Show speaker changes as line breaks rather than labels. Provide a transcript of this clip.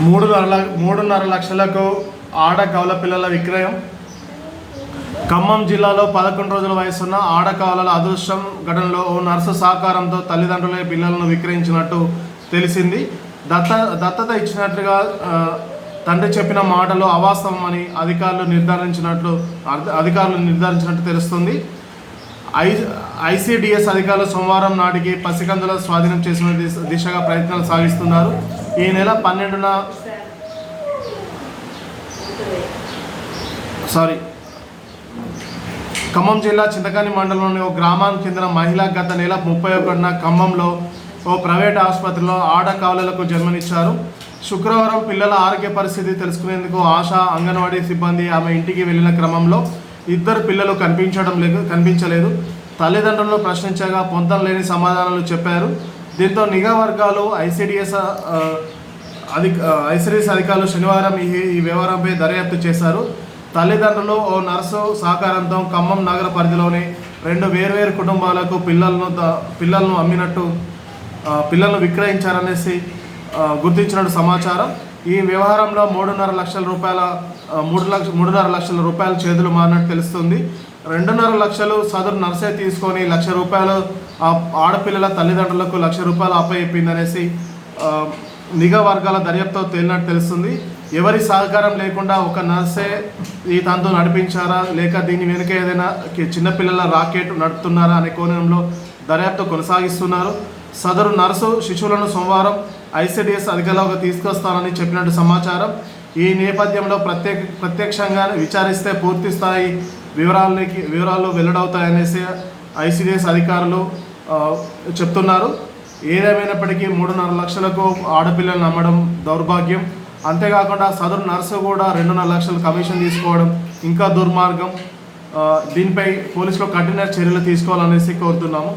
మూడున్నర మూడున్నర లక్షలకు ఆడ కవల పిల్లల విక్రయం. ఖమ్మం జిల్లాలో పదకొండు రోజుల వయసున్న ఆడకవలల అదృష్టం ఘటనలో ఓ నర్సు సహకారంతో తల్లిదండ్రులే పిల్లలను విక్రయించినట్టు తెలిసింది. దత్త దత్తత ఇచ్చినట్లుగా తండ్రి చెప్పిన మాటలు అవాస్తవం అని అధికారులు నిర్ధారించినట్లు అధికారులు నిర్ధారించినట్టు తెలుస్తుంది. ఐ ఐసీడిఎస్ అధికారులు సోమవారం నాటికి పసికందుల స్వాధీనం చేసిన దిశ- దిశగా ప్రయత్నాలు సాగిస్తున్నారు. ఈ నెల పన్నెండున సారీ. ఖమ్మం జిల్లా చింతకాని మండలంలోని ఓ గ్రామానికి చెందిన మహిళ గత నెల ముప్పై ఒకటిన ఖమ్మంలో ఓ ప్రైవేట్ ఆసుపత్రిలో ఆడ కావలలకు జన్మనిచ్చారు. శుక్రవారం పిల్లల ఆరోగ్య పరిస్థితి తెలుసుకునేందుకు ఆశా అంగన్వాడీ సిబ్బంది ఆమె ఇంటికి వెళ్ళిన క్రమంలో ఇద్దరు పిల్లలు కనిపించడం లేదు కనిపించలేదు. తల్లిదండ్రులను ప్రశ్నించగా పొంతం లేని సమాధానాలు చెప్పారు. దీంతో నిఘా వర్గాలు ఐసిడిఎస్ అధిక ఐసిడిఎస్ అధికారులు శనివారం ఈ ఈ వ్యవహారంపై దర్యాప్తు చేశారు. తల్లిదండ్రులు ఓ నర్సు సహకారంతో ఖమ్మం నగర పరిధిలోని రెండు వేర్వేరు కుటుంబాలకు పిల్లలను పిల్లలను అమ్మినట్టు పిల్లలను విక్రయించారనేసి గుర్తించినట్టు సమాచారం. ఈ వ్యవహారంలో మూడున్నర లక్షల రూపాయల మూడు లక్ష మూడున్నర లక్షల రూపాయల చేతులు మారినట్టు తెలుస్తుంది. రెండున్నర లక్షలు సదరు నర్సే తీసుకొని లక్ష రూపాయలు ఆడపిల్లల తల్లిదండ్రులకు లక్ష రూపాయలు అప్పయిపోయిందనేసి నిఘా వర్గాల దర్యాప్తు తేలినట్టు తెలుస్తుంది. ఎవరి సహకారం లేకుండా ఒక నర్సే ఈ తనతో నడిపించారా? లేక దీని వెనుక ఏదైనా చిన్నపిల్లల రాకెట్ నడుపుతున్నారా అనే కోణంలో దర్యాప్తు కొనసాగిస్తున్నారు. సదరు నర్సు శిశువులను సోమవారం ఐసీడీఎస్ అధికారులకు తీసుకొస్తానని చెప్పినట్టు సమాచారం. ఈ నేపథ్యంలో ప్రత్యేక ప్రత్యక్షంగా విచారిస్తే పూర్తి స్థాయి వివరాలకి వివరాలు వెల్లడవుతాయనేసి ఐసిడిఎస్ అధికారులు చెప్తున్నారు. ఏదేమైనప్పటికీ మూడున్నర లక్షలకు ఆడపిల్లలు నమ్మడం దౌర్భాగ్యం. అంతేకాకుండా సదరు నర్సు కూడా రెండున్నర లక్షలు కమిషన్ తీసుకోవడం ఇంకా దుర్మార్గం. దీనిపై పోలీసులు కఠిన చర్యలు తీసుకోవాలనేసి కోరుతున్నాము.